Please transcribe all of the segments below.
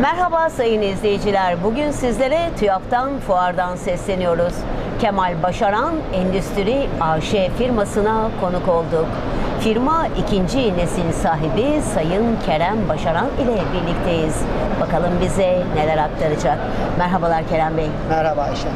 Merhaba sayın izleyiciler. Bugün sizlere TÜYAP'tan fuardan sesleniyoruz. Kemal Başaran Endüstri AŞ firmasına konuk olduk. Firma ikinci nesil sahibi Sayın Kerem Başaran ile birlikteyiz. Bakalım bize neler aktaracak. Merhabalar Kerem Bey. Merhaba Ayşe.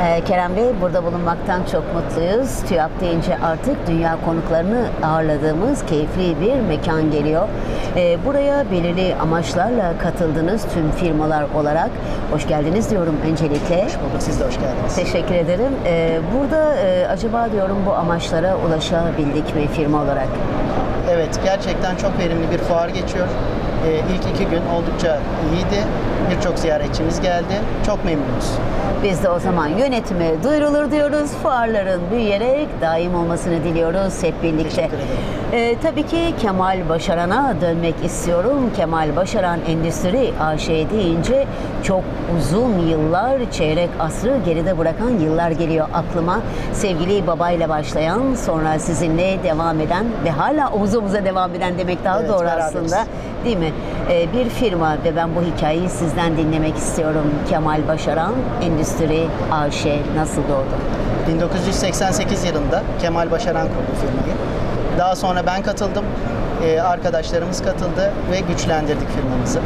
Ee, Kerem Bey burada bulunmaktan çok mutluyuz. TÜYAP deyince artık dünya konuklarını ağırladığımız keyifli bir mekan geliyor. Ee, buraya belirli amaçlarla katıldınız tüm firmalar olarak. Hoş geldiniz diyorum öncelikle. Hoş bulduk. Siz de hoş geldiniz. Teşekkür ederim. Ee, burada e, acaba diyorum bu amaçlara ulaşabildik mi firma olarak? Evet, gerçekten çok verimli bir fuar geçiyor. Ee, ilk iki gün oldukça iyiydi. Birçok ziyaretçimiz geldi. Çok memnunuz. Biz de o zaman yönetime duyurulur diyoruz. Fuarların büyüyerek daim olmasını diliyoruz hep birlikte. Ee, tabii ki Kemal Başaran'a dönmek istiyorum. Kemal Başaran Endüstri AŞ deyince çok uzun yıllar, çeyrek asrı geride bırakan yıllar geliyor aklıma. Sevgili babayla başlayan, sonra sizinle devam eden ve hala omuz omuza devam eden demek daha Evet, doğru beraberiz. aslında. Değil mi? Ee, bir firma ve ben bu hikayeyi sizden dinlemek istiyorum. Kemal Başaran Endüstri AŞ nasıl doğdu? 1988 yılında Kemal Başaran kurdu firmayı. Daha sonra ben katıldım. Ee, arkadaşlarımız katıldı ve güçlendirdik firmamızı.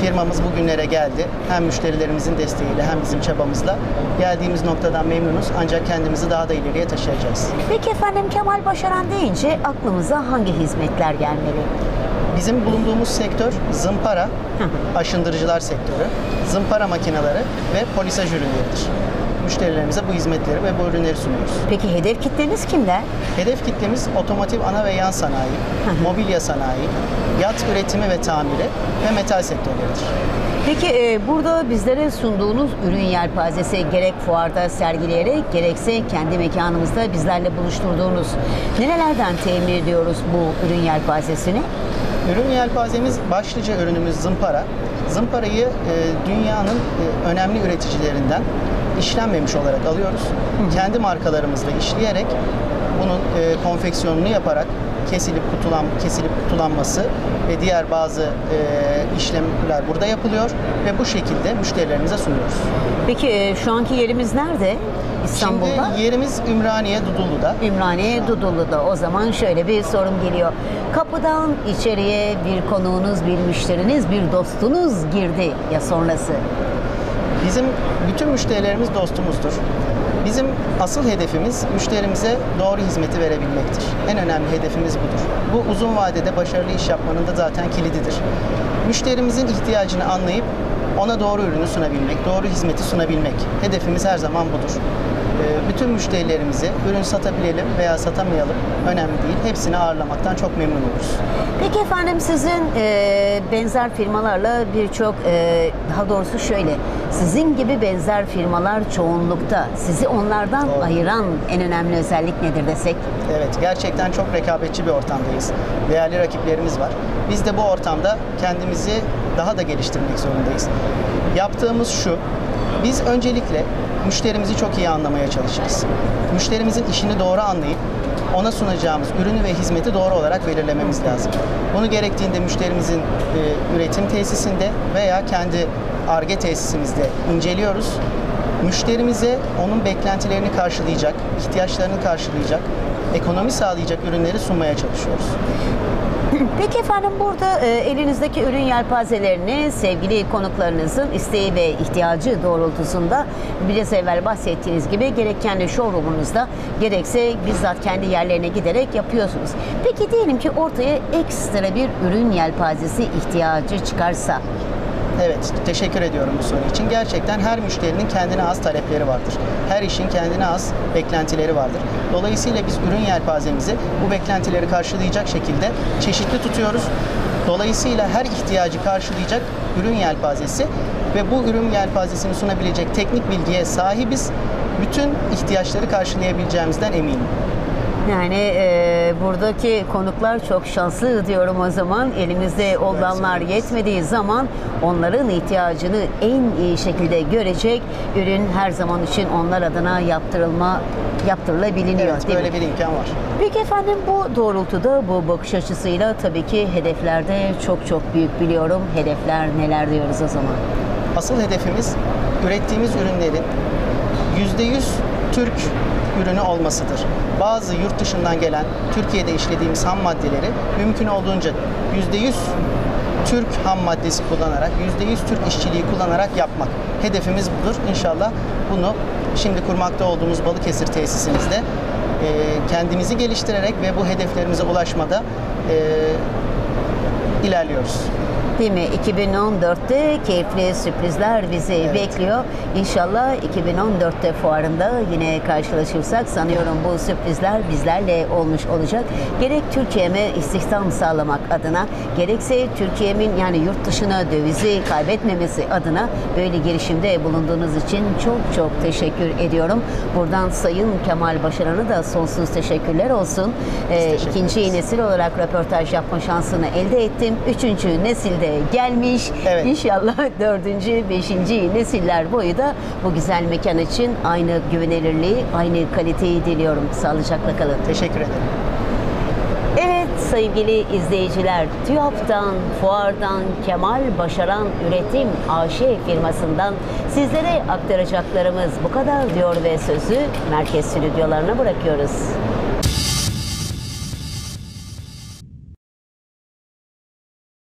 Firmamız bugünlere geldi. Hem müşterilerimizin desteğiyle hem bizim çabamızla geldiğimiz noktadan memnunuz. Ancak kendimizi daha da ileriye taşıyacağız. Peki efendim Kemal Başaran deyince aklımıza hangi hizmetler gelmeli? Bizim bulunduğumuz sektör zımpara, aşındırıcılar sektörü, zımpara makineleri ve polisaj ürünleridir. Müşterilerimize bu hizmetleri ve bu ürünleri sunuyoruz. Peki hedef kitleniz kimler? Hedef kitlemiz otomotiv ana ve yan sanayi, mobilya sanayi, yat üretimi ve tamiri ve metal sektörleridir. Peki e, burada bizlere sunduğunuz ürün yelpazesi gerek fuarda sergileyerek gerekse kendi mekanımızda bizlerle buluşturduğunuz nerelerden temin ediyoruz bu ürün yelpazesini? Ürün yelpazemiz başlıca ürünümüz zımpara. Zımparayı e, dünyanın e, önemli üreticilerinden işlenmemiş olarak alıyoruz. Kendi markalarımızla işleyerek bunun e, konfeksiyonunu yaparak kesilip kutulan kesilip kutulanması ve diğer bazı e, işlemler burada yapılıyor ve bu şekilde müşterilerimize sunuyoruz. Peki e, şu anki yerimiz nerede? İstanbul'da? Şimdi yerimiz Ümraniye Dudullu'da. Ümraniye Dudullu'da. O zaman şöyle bir sorum geliyor. Kapıdan içeriye bir konuğunuz, bir müşteriniz, bir dostunuz girdi ya sonrası. Bizim bütün müşterilerimiz dostumuzdur. Bizim asıl hedefimiz müşterimize doğru hizmeti verebilmektir. En önemli hedefimiz budur. Bu uzun vadede başarılı iş yapmanın da zaten kilididir. Müşterimizin ihtiyacını anlayıp ona doğru ürünü sunabilmek, doğru hizmeti sunabilmek. Hedefimiz her zaman budur. Ee, Bütün müşterilerimizi ürün satabilelim veya satamayalım önemli değil. Hepsini ağırlamaktan çok memnun oluruz. Peki efendim sizin e, benzer firmalarla birçok, e, daha doğrusu şöyle, sizin gibi benzer firmalar çoğunlukta. Sizi onlardan Doğru. ayıran en önemli özellik nedir desek? Evet, gerçekten çok rekabetçi bir ortamdayız. Değerli rakiplerimiz var. Biz de bu ortamda kendimizi daha da geliştirmek zorundayız. Yaptığımız şu, biz öncelikle müşterimizi çok iyi anlamaya çalışırız. Müşterimizin işini doğru anlayıp ona sunacağımız ürünü ve hizmeti doğru olarak belirlememiz lazım. Bunu gerektiğinde müşterimizin e, üretim tesisinde veya kendi ARGE tesisimizde inceliyoruz. Müşterimize onun beklentilerini karşılayacak, ihtiyaçlarını karşılayacak, ekonomi sağlayacak ürünleri sunmaya çalışıyoruz. Peki efendim burada e, elinizdeki ürün yelpazelerini sevgili konuklarınızın isteği ve ihtiyacı doğrultusunda biraz evvel bahsettiğiniz gibi gerek kendi showroomunuzda gerekse bizzat kendi yerlerine giderek yapıyorsunuz. Peki diyelim ki ortaya ekstra bir ürün yelpazesi ihtiyacı çıkarsa Evet, teşekkür ediyorum bu soru için. Gerçekten her müşterinin kendine az talepleri vardır. Her işin kendine az beklentileri vardır. Dolayısıyla biz ürün yelpazemizi bu beklentileri karşılayacak şekilde çeşitli tutuyoruz. Dolayısıyla her ihtiyacı karşılayacak ürün yelpazesi ve bu ürün yelpazesini sunabilecek teknik bilgiye sahibiz. Bütün ihtiyaçları karşılayabileceğimizden eminim. Yani e, buradaki konuklar çok şanslı diyorum o zaman. Elimizde olanlar yetmediği zaman onların ihtiyacını en iyi şekilde görecek ürün her zaman için onlar adına yaptırılma yaptırılabiliyor Evet, değil böyle mi? bir imkan var. Peki efendim bu doğrultuda bu bakış açısıyla tabii ki hedeflerde çok çok büyük biliyorum. Hedefler neler diyoruz o zaman? Asıl hedefimiz ürettiğimiz ürünlerin %100 Türk ürünü olmasıdır. Bazı yurt dışından gelen Türkiye'de işlediğimiz ham maddeleri mümkün olduğunca %100 Türk ham maddesi kullanarak, %100 Türk işçiliği kullanarak yapmak. Hedefimiz budur. İnşallah bunu şimdi kurmakta olduğumuz Balıkesir tesisimizde e, kendimizi geliştirerek ve bu hedeflerimize ulaşmada e, ilerliyoruz. Değil mi? 2014'te keyifli sürprizler bizi Evet. bekliyor. İnşallah 2014'te fuarında yine karşılaşırsak sanıyorum bu sürprizler bizlerle olmuş olacak. Gerek Türkiye'me istihdam sağlamak adına gerekse Türkiye'min yani yurt dışına dövizi kaybetmemesi adına böyle girişimde bulunduğunuz için çok çok teşekkür ediyorum. Buradan Sayın Kemal Başaran'a da sonsuz teşekkürler olsun. Ee, ikinci nesil olarak röportaj yapma şansını elde ettim. Üçüncü nesilde gelmiş. Evet. İnşallah dördüncü, beşinci nesiller boyu da bu güzel mekan için aynı güvenilirliği, aynı kaliteyi diliyorum. Sağlıcakla kalın. Teşekkür ederim. Evet sevgili izleyiciler, TÜYAP'tan, Fuar'dan, Kemal Başaran Üretim AŞ firmasından sizlere aktaracaklarımız bu kadar diyor ve sözü merkez stüdyolarına bırakıyoruz.